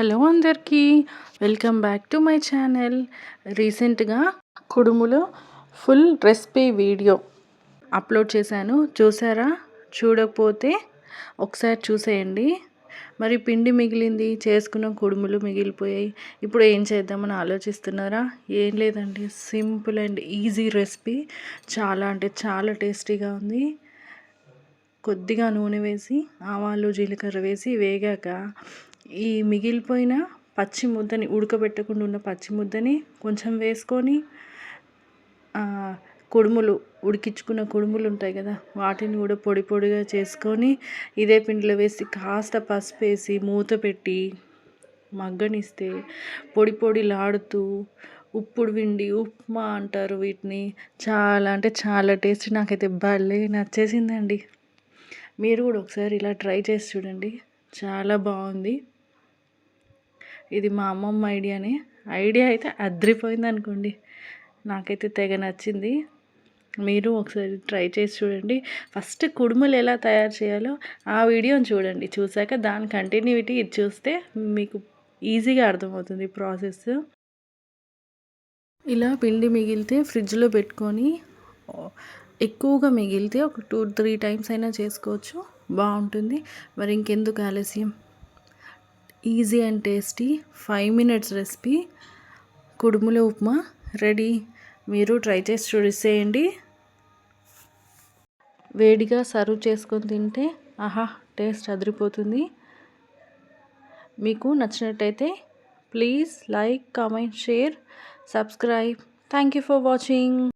Hello అందరికీ welcome back to my channel. రీసెంట్గా కుడుములో ఫుల్ రెసిపీ వీడియో అప్లోడ్ చేశాను. చూసారా? చూడకపోతే ఒకసారి చూసేయండి. మరి పిండి మిగిలింది చేసుకున్న కుడుములు మిగిలిపోయాయి. ఇప్పుడు ఏం చేద్దామని ఆలోచిస్తున్నారా? ఏం లేదండి. Simple and easy recipe. చాలా అంటే చాలా టేస్టీగా ఉంది. కొద్దిగా నూనె వేసి ఆవాలు జీలకర్ర వేసి వేగాక ఈ మిగిలిపోయిన పచ్చి ముద్దని ఉడకబెట్టకుండా ఉన్న పచ్చి ముద్దని కొంచెం వేసుకొని కుడుములు ఉడికించుకున్న కుడుములు ఉంటాయి కదా వాటిని కూడా పొడి పొడిగా చేసుకొని ఇదే పిండిలో వేసి కాస్త పసుపు వేసి మూత పెట్టి మగ్గనిస్తే పొడి పొడిలాడుతూ ఉప్పుడు విండి ఉప్మా అంటారు వీటిని. చాలా అంటే చాలా టేస్ట్ నాకైతే భలే నచ్చేసిందండి. మీరు కూడా ఒకసారి ఇలా ట్రై చేసి చూడండి. చాలా బాగుంది. ఇది మా అమ్మమ్మ ఐడియానే ఐడియా అయితే అద్రిపోయింది అనుకోండి. నాకైతే తెగ నచ్చింది. మీరు ఒకసారి ట్రై చేసి చూడండి. ఫస్ట్ కుడుములు ఎలా తయారు చేయాలో ఆ వీడియోని చూడండి. చూసాక దాని కంటిన్యూటీ ఇది చూస్తే మీకు ఈజీగా అర్థమవుతుంది ప్రాసెస్. ఇలా పిండి మిగిలితే ఫ్రిడ్జ్లో పెట్టుకొని ఎక్కువగా మిగిలితే ఒక టూ త్రీ టైమ్స్ అయినా చేసుకోవచ్చు. బాగుంటుంది. మరి ఇంకెందుకు ఆలస్యం? Easy and tasty five minutes recipe Kudumula upma. Ready. మీరు ట్రై చేసి చూసేయండి. వేడిగా సర్వ్ చేసుకొని తింటే ఆహా టేస్ట్ అదిరిపోతుంది. మీకు నచ్చినట్టయితే please like comment share subscribe. Thank you for watching.